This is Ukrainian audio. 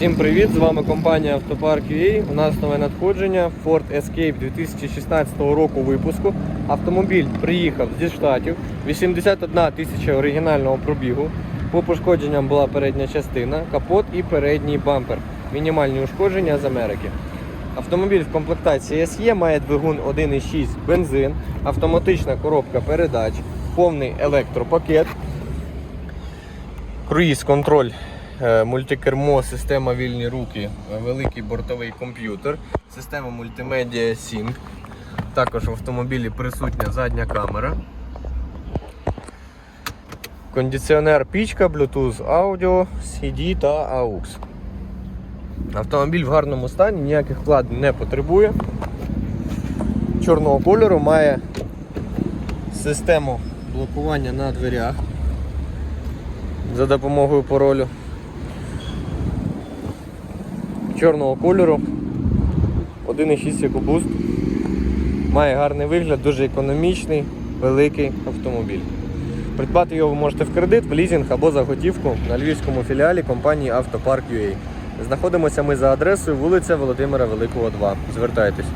Всім привіт! З вами компанія Автопарк UA. У нас нове надходження Ford Escape 2016 року випуску. Автомобіль приїхав зі штатів. 81 тисяча оригінального пробігу. По пошкодженням була передня частина, капот і передній бампер. Мінімальні ушкодження з Америки. Автомобіль в комплектації SE має двигун 1,6 бензин, автоматична коробка передач, повний електропакет, круїз контроль, е, мультикермо, система вільні руки, е, великий бортовий комп'ютер, система мультимедіа Sync. Також в автомобілі присутня задня камера. Кондиціонер пічка, Bluetooth аудіо, CD та AUX. Автомобіль в гарному стані, ніяких вкладень не потребує. Чорного кольору має систему блокування на дверях за допомогою паролю. Чорного кольору. 1,6 EcoBoost. Має гарний вигляд, дуже економічний, великий автомобіль. Придбати його ви можете в кредит, в лізинг або за готівку на львівському філіалі компанії Автопарк UA. Знаходимося ми за адресою вулиця Володимира Великого 2. Звертайтесь.